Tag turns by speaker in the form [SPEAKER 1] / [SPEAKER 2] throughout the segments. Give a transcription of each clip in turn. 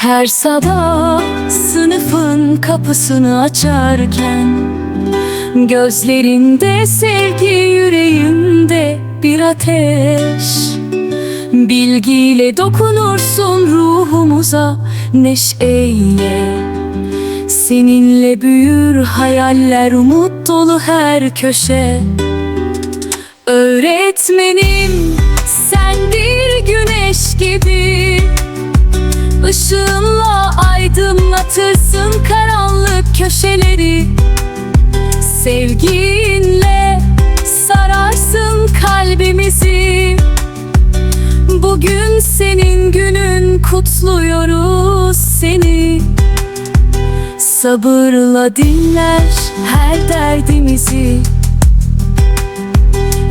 [SPEAKER 1] Her sabah sınıfın kapısını açarken Gözlerinde sevgi yüreğimde bir ateş. Bilgiyle dokunursun ruhumuza neşeyle. Seninle büyür hayaller umut dolu her köşe. Öğretmenim Sevginle sararsın kalbimizi. Bugün senin günün kutluyoruz seni. Sabırla dinler her derdimizi.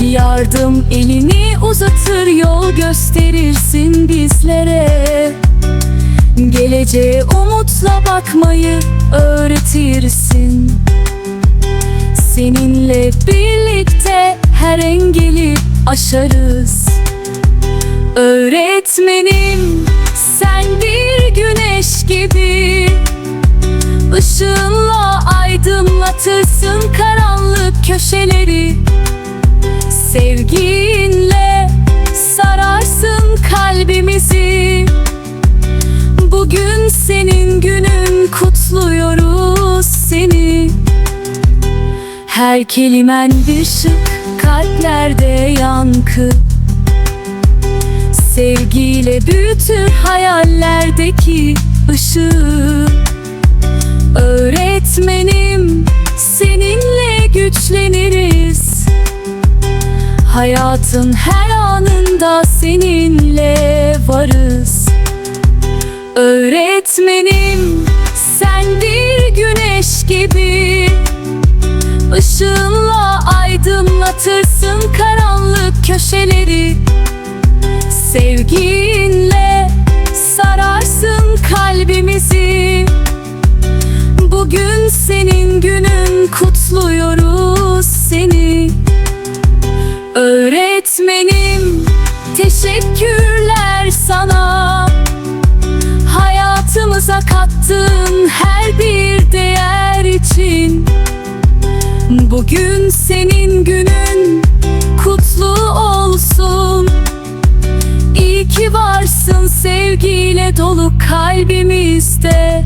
[SPEAKER 1] Yardım elini uzatır yol gösterirsin bizlere. Geleceğe umutla bakmayı öğretirsin Seninle birlikte her engeli aşarız. Öğretmenim sen bir güneş gibi Işığınla aydınlatırsın karanlık köşeleri. Sevginle Her kelimen bir şık kalplerde yankı. Sevgiyle büyütür hayallerdeki ışığı. Öğretmenim seninle güçleniriz. Hayatın her anında seninle varız. Öğretmenim sen bir güneş gibi aydınlatırsın karanlık köşeleri. Sevginle sararsın kalbimizi. Bugün senin günün kutluyoruz seni. Öğretmenim teşekkürler sana. Hayatımıza kattığın her bir değer için. Bugün senin günün ki varsın sevgiyle dolu kalbimizde.